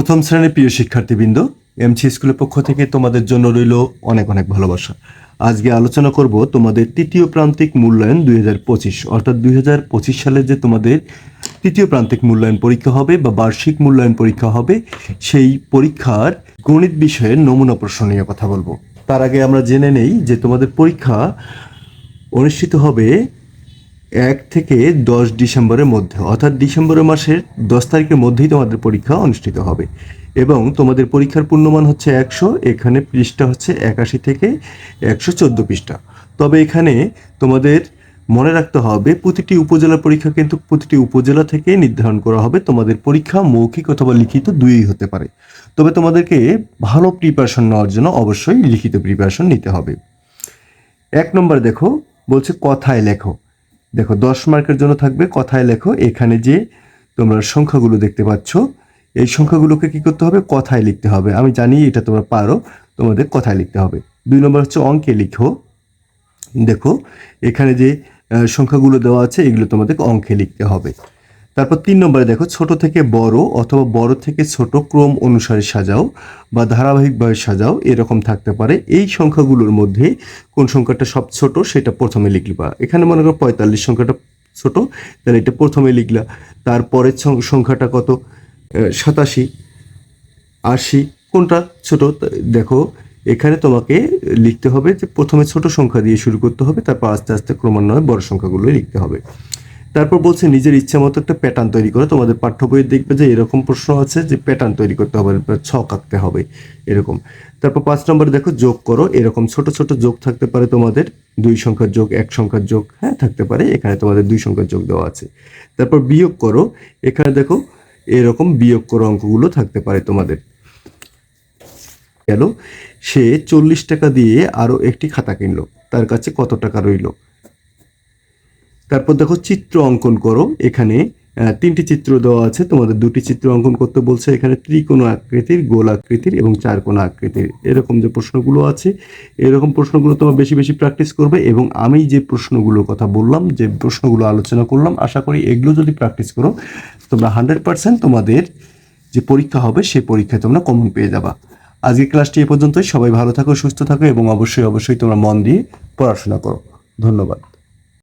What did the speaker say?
প্রথম শ্রেণির প্রিয় শিক্ষার্থীবৃন্দ এমসি স্কুলের পক্ষ থেকে তোমাদের জন্য রইল অনেক অনেক ভালোবাসা। আজকে আলোচনা করব তোমাদের তৃতীয় প্রান্তিক মূল্যায়ন দুই হাজার পঁচিশ, অর্থাৎ দুই হাজার পঁচিশ সালে যে তোমাদের তৃতীয় প্রান্তিক মূল্যায়ন পরীক্ষা হবে বা বার্ষিক মূল্যায়ন পরীক্ষা হবে, সেই পরীক্ষার গণিত বিষয়ের নমুনা প্রশ্ন নিয়ে কথা বলব। তার আগে আমরা জেনে নেই যে তোমাদের পরীক্ষা অনুষ্ঠিত হবে এক থেকে দশ ডিসেম্বরের মধ্যে, অর্থাৎ ডিসেম্বরের মাসের দশ তারিখের মধ্যেই তোমাদের পরীক্ষা অনুষ্ঠিত হবে। এবং তোমাদের পরীক্ষার পূর্ণমান হচ্ছে একশো, এখানে পৃষ্ঠা হচ্ছে একাশি থেকে একশো চোদ্দ পৃষ্ঠা। তবে এখানে তোমাদের মনে রাখতে হবে, প্রতিটি উপজেলার পরীক্ষা কিন্তু প্রতিটি উপজেলা থেকে নির্ধারণ করা হবে। তোমাদের পরীক্ষা মৌখিক অথবা লিখিত দুইই হতে পারে। তবে তোমাদেরকে ভালো প্রিপারেশন নেওয়ার জন্য অবশ্যই লিখিত প্রিপারেশন নিতে হবে। এক নম্বর দেখো, বলছে কথায় লেখো। দেখো, দশ মার্কের জন্য থাকবে, কথায় লেখো, এখানে যে তোমরা সংখ্যাগুলো দেখতে পাচ্ছ, এই সংখ্যাগুলোকে কি করতে হবে? কথায় লিখতে হবে। আমি জানি এটা তোমরা পারো, তোমাদের কথায় লিখতে হবে। দুই নম্বর হচ্ছে অঙ্কে লিখো। দেখো, এখানে যে সংখ্যাগুলো দেওয়া আছে, এগুলো তোমাদের অঙ্কে লিখতে হবে। তারপর তিন নম্বরে দেখো, ছোট থেকে বড় অথবা বড় থেকে ছোট ক্রম অনুসারে সাজাও বা ধারাবাহিকভাবে সাজাও, এরকম থাকতে পারে। এই সংখ্যাগুলোর মধ্যে কোন সংখ্যাটা সব ছোট সেটা প্রথমে লিখবা এখানে মনে করো পঁয়তাল্লিশ সংখ্যাটা ছোট, তাহলে এটা প্রথমে লিখলা। তারপরের সংখ্যাটা কত? সাতাশি, আশি, কোনটা ছোট? দেখো, এখানে তোমাকে লিখতে হবে যে প্রথমে ছোট সংখ্যা দিয়ে শুরু করতে হবে, তারপর আস্তে আস্তে ক্রমান্বয়ে বড় সংখ্যাগুলো লিখতে হবে। তারপর বলছে, নিজের ইচ্ছা মতো একটা প্যাটার্ন তৈরি করো। তোমাদের পাঠ্য বইয়ে দেখবে যে এরকম প্রশ্ন আছে যে প্যাটার্ন তৈরি করতে হবে ছক আঁকতে হবে, এরকম। তারপর পাঁচ নম্বরে দেখো, যোগ করো। এরকম ছোট ছোট যোগ থাকতে পারে তোমাদের, দুই সংখ্যার যোগ, এক সংখ্যার যোগ হ্যাঁ থাকতে পারে। এখানে তোমাদের দুই সংখ্যার যোগ দেওয়া আছে। তারপর বিয়োগ করো। এখানে দেখো, এরকম বিয়োগ করো অঙ্কগুলো থাকতে পারে তোমাদের। গেল, সে চল্লিশ টাকা দিয়ে আরও একটি খাতা কিনলো। তার কাছে কত টাকা রইল? তারপর দেখো চিত্র অঙ্কন করো। এখানে তিনটি চিত্র দেওয়া আছে। তোমাদের দুটি চিত্র অঙ্কন করতে বলছে। এখানে ত্রিকোণ আকৃতির, গোল আকৃতির এবং চার চারকোণ আকৃতির। এরকম যে প্রশ্নগুলো আছে, এরকম প্রশ্নগুলো তোমরা বেশি বেশি প্র্যাকটিস করবে এবং আমি যে প্রশ্নগুলোর কথা বললাম, যে প্রশ্নগুলো আলোচনা করলাম, আশা করি এগুলো যদি প্র্যাকটিস করো, তোমরা হান্ড্রেড পার্সেন্ট তোমাদের যে পরীক্ষা হবে, সেই পরীক্ষায় তোমরা কমন পেয়ে যাবা। আজকের ক্লাসটি এ পর্যন্তই। সবাই ভালো থাকো, সুস্থ থাকো এবং অবশ্যই অবশ্যই তোমরা মন দিয়ে পড়াশোনা করো। ধন্যবাদ।